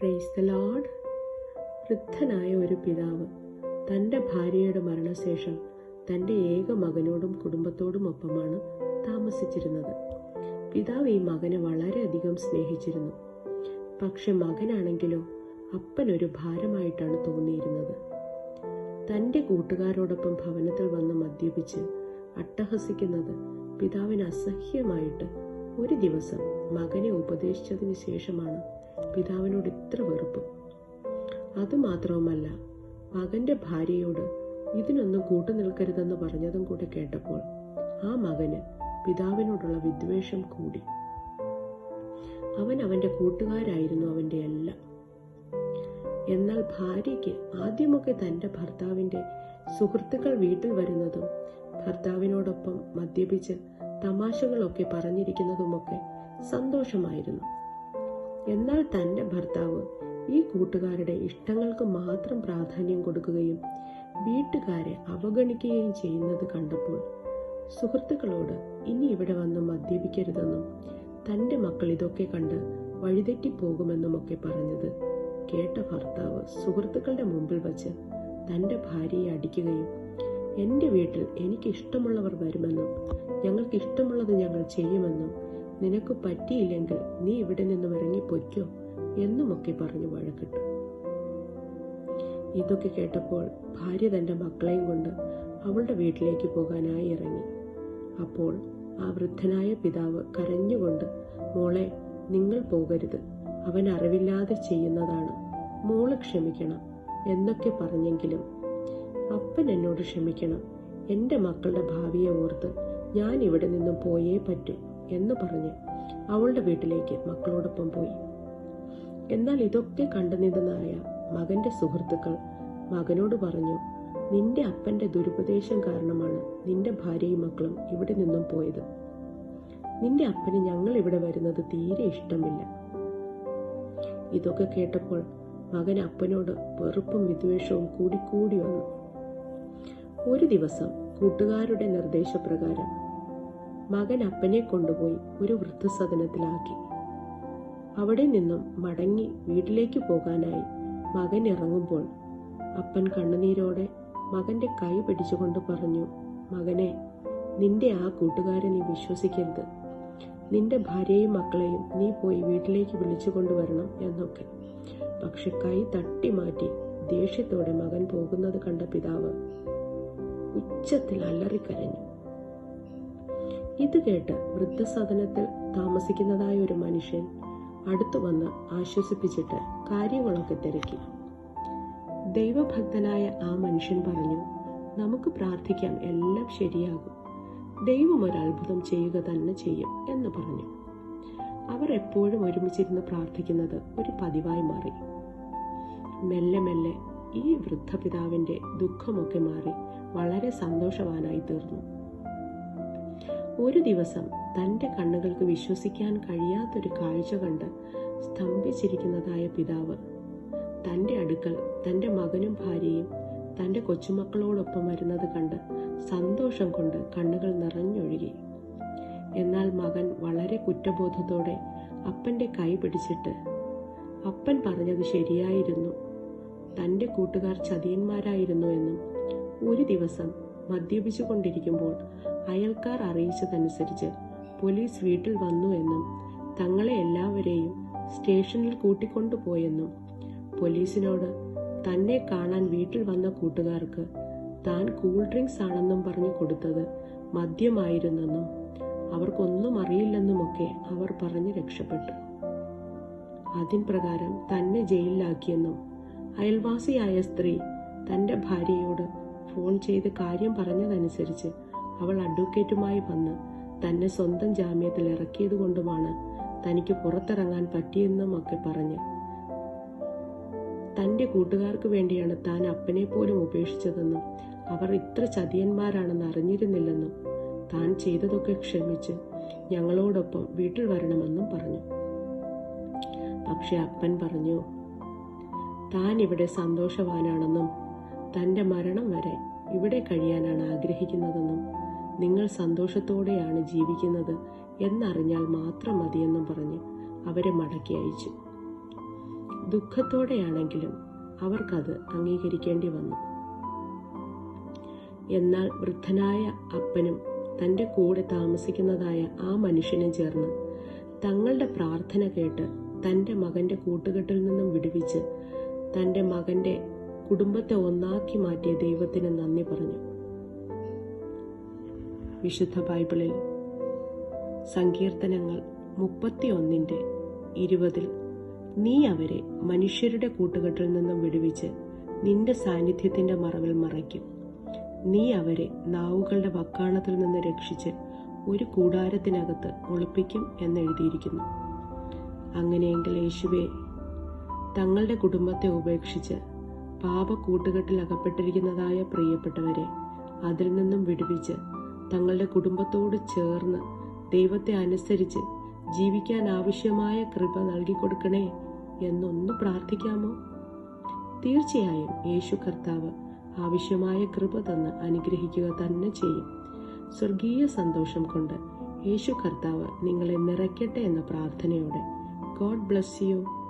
Praise the load വൃദ്ധനായ ഒരു പിതാവ് തന്റെ ഭാര്യയുടെ മരണശേഷം തന്റെ ഏക മകനോടും കുടുംബത്തോടും ഒപ്പമാണ് താമസിച്ചിരുന്നത്. പിതാവ് ഈ മകനെ വളരെയധികം സ്നേഹിച്ചിരുന്നു. പക്ഷെ മകനാണെങ്കിലോ അപ്പനൊരു ഭാരമായിട്ടാണ് തോന്നിയിരുന്നത്. തന്റെ കൂട്ടുകാരോടൊപ്പം ഭവനത്തിൽ വന്ന് മദ്യപിച്ച് അട്ടഹസിക്കുന്നത് പിതാവിന് അസഹ്യമായിട്ട് ഒരു ദിവസം മകനെ ഉപദേശിച്ചതിന് ശേഷമാണ് പിതാവിനോട് ഇത്ര വെറുപ്പ്. അതുമാത്രവുമല്ല മകന്റെ ഭാര്യയോട് ഇതിനൊന്നും കൂട്ടുനിൽക്കരുതെന്ന് പറഞ്ഞതും കൂടെ കേട്ടപ്പോൾ ആ മകന് പിതാവിനോടുള്ള വിദ്വേഷം കൂടി. അവൻ അവന്റെ കൂട്ടുകാരായിരുന്നു അവന്റെ എല്ലാം എന്നാൽ ഭാര്യയ്ക്ക് ആദ്യമൊക്കെ തന്റെ ഭർത്താവിന്റെ സുഹൃത്തുക്കൾ വീട്ടിൽ വരുന്നതും ഭർത്താവിനോടൊപ്പം മദ്യപിച്ച് തമാശകളൊക്കെ പറഞ്ഞിരിക്കുന്നതുമൊക്കെ സന്തോഷമായിരുന്നു. എന്നാൽ തന്റെ ഭർത്താവ് ഈ കൂട്ടുകാരുടെ ഇഷ്ടങ്ങൾക്ക് മാത്രം പ്രാധാന്യം കൊടുക്കുകയും വീട്ടുകാരെ അവഗണിക്കുകയും ചെയ്യുന്നത് കണ്ടപ്പോൾ സുഹൃത്തുക്കളോട് ഇനി ഇവിടെ വന്ന് മദ്യപിക്കരുതെന്നും തന്റെ മക്കൾ ഇതൊക്കെ കണ്ട് വഴിതെറ്റിപ്പോകുമെന്നുമൊക്കെ പറഞ്ഞത് കേട്ട ഭർത്താവ് സുഹൃത്തുക്കളുടെ മുമ്പിൽ വച്ച് തന്റെ ഭാര്യയെ അടിക്കുകയും എന്റെ വീട്ടിൽ എനിക്ക് ഇഷ്ടമുള്ളവർ വരുമെന്നും ഞങ്ങൾക്ക് ഇഷ്ടമുള്ളത് ഞങ്ങൾ ചെയ്യുമെന്നും നിനക്ക് പറ്റിയില്ലെങ്കിൽ നീ ഇവിടെ നിന്നും ഇറങ്ങിപ്പോയ്ക്കോ എന്നുമൊക്കെ പറഞ്ഞു വഴക്കിട്ടു. ഇതൊക്കെ കേട്ടപ്പോൾ ഭാര്യ തന്റെ മക്കളെയും കൊണ്ട് അവളുടെ വീട്ടിലേക്ക് പോകാനായി ഇറങ്ങി. അപ്പോൾ ആ വൃദ്ധനായ പിതാവ് കരഞ്ഞുകൊണ്ട് മോളെ നിങ്ങൾ പോകരുത്. അവൻ അറിവില്ലാതെ ചെയ്യുന്നതാണ്. മോൾ ക്ഷമിക്കണം എന്നൊക്കെ പറഞ്ഞെങ്കിലും അപ്പൻ എന്നോട് ക്ഷമിക്കണം. എന്റെ മക്കളുടെ ഭാവിയെ ഓർത്ത് ഞാൻ ഇവിടെ നിന്നും പോയേ പറ്റൂ. എന്ന് പറഞ്ഞ് അവളുടെ വീട്ടിലേക്ക് മക്കളോടൊപ്പം പോയി. എന്നാൽ ഇതൊക്കെ കണ്ടുനിന്നതായ മകന്റെ സുഹൃത്തുക്കൾ മകനോട് പറഞ്ഞു നിന്റെ അപ്പന്റെ ദുരുപദേശം കാരണമാണ് നിന്റെ ഭാര്യയും മക്കളും ഇവിടെ നിന്നും പോയത്. നിന്റെ അപ്പന് ഞങ്ങൾ ഇവിടെ വരുന്നത് തീരെ ഇഷ്ടമില്ല ഇതൊക്കെ കേട്ടപ്പോൾ മകൻ അപ്പനോട് വെറുപ്പും വിദ്വേഷവും കൂടിക്കൂടി വന്നു. ഒരു ദിവസം കൂട്ടുകാരുടെ നിർദ്ദേശപ്രകാരം മകൻ അപ്പനെ കൊണ്ടുപോയി ഒരു വൃദ്ധസദനത്തിലാക്കി. അവിടെ നിന്നും മടങ്ങി വീട്ടിലേക്ക് പോകാനായി മകൻ ഇറങ്ങുമ്പോൾ അപ്പൻ കണ്ണുനീരോടെ മകന്റെ കൈ പിടിച്ചുകൊണ്ട് പറഞ്ഞു മകനെ നിന്റെ ആ കൂട്ടുകാരെ നീ വിശ്വസിക്കരുത്. നിന്റെ ഭാര്യയും മക്കളെയും നീ പോയി വീട്ടിലേക്ക് വിളിച്ചു കൊണ്ടുവരണം എന്നൊക്കെ. പക്ഷെ കൈ തട്ടി മാറ്റി ദേഷ്യത്തോടെ മകൻ പോകുന്നത് കണ്ട പിതാവ് ഉച്ചത്തിൽ അലറിക്കരഞ്ഞു. ഇത് കേട്ട് വൃദ്ധസദനത്തിൽ താമസിക്കുന്നതായ ഒരു മനുഷ്യൻ അടുത്തു വന്ന് ആശ്വസിപ്പിച്ചിട്ട് കാര്യങ്ങളൊക്കെ തിരക്കി. ദൈവഭക്തനായ ആ മനുഷ്യൻ പറഞ്ഞു നമുക്ക് പ്രാർത്ഥിക്കാം എല്ലാം ശരിയാകും. ദൈവം ഒരു അത്ഭുതം ചെയ്യുക തന്നെ ചെയ്യും എന്ന് പറഞ്ഞു. അവർ എപ്പോഴും ഒരുമിച്ചിരുന്ന് പ്രാർത്ഥിക്കുന്നത് ഒരു പതിവായി മാറി. മെല്ലെ മെല്ലെ ഈ വൃദ്ധപിതാവിന്റെ ദുഃഖമൊക്കെ മാറി വളരെ സന്തോഷവാനായി തീർന്നു. ഒരു ദിവസം തന്റെ കണ്ണുകൾക്ക് വിശ്വസിക്കാൻ കഴിയാത്തൊരു കാഴ്ച കണ്ട് സ്തംഭിച്ചിരിക്കുന്നതായ പിതാവ്. തന്റെ അടുക്കൽ തന്റെ മകനും ഭാര്യയും തന്റെ കൊച്ചുമക്കളോടൊപ്പം വരുന്നത് കണ്ട് സന്തോഷം കൊണ്ട് കണ്ണുകൾ നിറഞ്ഞൊഴുകി. എന്നാൽ മകൻ വളരെ കുറ്റബോധത്തോടെ അപ്പന്റെ കൈ പിടിച്ചിട്ട് അപ്പൻ പറഞ്ഞത് ശരിയായിരുന്നു. തന്റെ കൂട്ടുകാർ ചതിയന്മാരായിരുന്നു എന്നും ഒരു ദിവസം മദ്യപിച്ചു കൊണ്ടിരിക്കുമ്പോൾ അയൽക്കാർ അറിയിച്ചതനുസരിച്ച് പോലീസ് വീട്ടിൽ വന്നു എന്നും തങ്ങളെ എല്ലാവരെയും സ്റ്റേഷനിൽ കൂട്ടിക്കൊണ്ടുപോയെന്നും പോലീസിനോട് തന്നെ കാണാൻ വീട്ടിൽ വന്ന കൂട്ടുകാർക്ക് താൻ കൂൾ ഡ്രിങ്ക്സ് ആണെന്നും പറഞ്ഞു കൊടുത്തത് മദ്യമായിരുന്നെന്നും അവർക്കൊന്നും അറിയില്ലെന്നുമൊക്കെ അവർ പറഞ്ഞ് രക്ഷപ്പെട്ടു. അതിൻ പ്രകാരം തന്നെ ജയിലിലാക്കിയെന്നും അയൽവാസിയായ സ്ത്രീ തന്റെ ഭാര്യയോട് ഫോൺ ചെയ്ത് കാര്യം പറഞ്ഞതനുസരിച്ച് അവൾ അഡ്വക്കേറ്റുമായി വന്ന് തന്നെ സ്വന്തം ജാമ്യത്തിൽ ഇറക്കിയത് കൊണ്ടുമാണ് തനിക്ക് പുറത്തിറങ്ങാൻ പറ്റിയെന്നും ഒക്കെ പറഞ്ഞ്. തന്റെ കൂട്ടുകാർക്ക് വേണ്ടിയാണ് താൻ അപ്പനെ പോലും ഉപേക്ഷിച്ചതെന്നും അവർ ഇത്ര ചതിയന്മാരാണെന്ന് അറിഞ്ഞിരുന്നില്ലെന്നും താൻ ചെയ്തതൊക്കെ ക്ഷമിച്ച് ഞങ്ങളോടൊപ്പം വീട്ടിൽ വരണമെന്നും പറഞ്ഞു. പക്ഷെ അപ്പൻ പറഞ്ഞു താൻ ഇവിടെ സന്തോഷവാനാണെന്നും തന്റെ മരണം വരെ ഇവിടെ കഴിയാനാണ് ആഗ്രഹിക്കുന്നതെന്നും നിങ്ങൾ സന്തോഷത്തോടെയാണ് ജീവിക്കുന്നത് എന്നറിഞ്ഞാൽ മാത്രം മതിയെന്നും പറഞ്ഞ് അവരെ മടക്കി അയച്ചു. ദുഃഖത്തോടെയാണെങ്കിലും അവർക്കത് അംഗീകരിക്കേണ്ടി വന്നു. എന്നാൽ വൃദ്ധനായ അപ്പനും തന്റെ കൂടെ താമസിക്കുന്നതായ ആ മനുഷ്യനും ചേർന്ന് തങ്ങളുടെ പ്രാർത്ഥന കേട്ട് തന്റെ മകന്റെ കൂട്ടുകെട്ടിൽ നിന്നും വിടുവിച്ച് തന്റെ മകന്റെ കുടുംബത്തെ ഒന്നാക്കി മാറ്റിയ ദൈവത്തിന് നന്ദി പറഞ്ഞു. വിശുദ്ധ ബൈബിളിൽ സങ്കീർത്തനങ്ങൾ മുപ്പത്തി ഒന്നിന്റെ ഇരുപതിൽ നീ അവരെ മനുഷ്യരുടെ കൂട്ടുകെട്ടിൽ നിന്നും വിടുവിച്ച് നിന്റെ സാന്നിധ്യത്തിന്റെ മറവിൽ മറയ്ക്കും. നീ അവരെ നാവുകളുടെ വക്കാണത്തിൽ നിന്ന് രക്ഷിച്ച് ഒരു കൂടാരത്തിനകത്ത് ഒളിപ്പിക്കും എന്നെഴുതിയിരിക്കുന്നു. അങ്ങനെയെങ്കിൽ യേശുവെ തങ്ങളുടെ കുടുംബത്തെ ഉപേക്ഷിച്ച് പാപക്കൂട്ടുകെട്ടിൽ അകപ്പെട്ടിരിക്കുന്നതായ പ്രിയപ്പെട്ടവരെ അതിൽ നിന്നും വിടുവിച്ച് തങ്ങളുടെ കുടുംബത്തോട് ചേർന്ന് ദൈവത്തെ അനുസരിച്ച് ജീവിക്കാൻ ആവശ്യമായ കൃപ നൽകിക്കൊടുക്കണേ എന്നൊന്ന് പ്രാർത്ഥിക്കാമോ? തീർച്ചയായും യേശു കർത്താവ് ആവശ്യമായ കൃപ തന്ന് അനുഗ്രഹിക്കുക തന്നെ ചെയ്യും. സ്വർഗീയ സന്തോഷം കൊണ്ട് യേശു കർത്താവ് നിങ്ങളെ നിറയ്ക്കട്ടെ എന്ന പ്രാർത്ഥനയോടെ. God bless you.